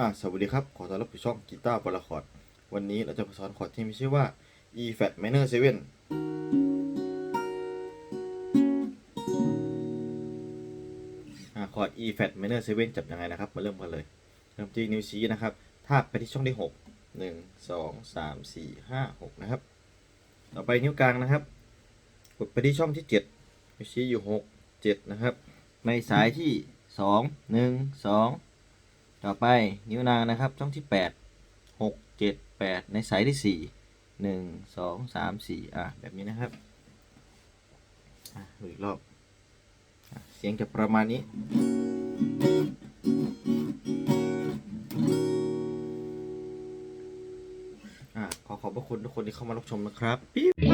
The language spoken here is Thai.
่าสวัสดีครับ ขอต้อนรับสู่ช่องกีตาร์บอลคอร์ด วันนี้เราจะมาสอนคอร์ดที่มีชื่อว่า E flat minor 7คอร์ด E flat minor 7จับยังไงนะครับ มาเริ่มกันเลย เริ่มที่นิ้วชี้นะครับ ทาบไปที่ช่องที่ 6 1 2 3 4 5 6 นะครับ ต่อไปนิ้วกลางนะครับ กดไปที่ช่องที่ 7 นิ้วชี้อยู่ 6 7 นะครับ ในสายที่ 2 1 2 ต่อไปนิ้วนางนะครับช่องที่ 8 6 7 8 ในสายที่ 4 1 2 3 4 อะแบบนี้นะครับอะอีกรอบอะเสียงจะประมาณนี้ อะขอขอบพระคุณทุกคนที่เข้ามารับชมนะครับปิ๊บ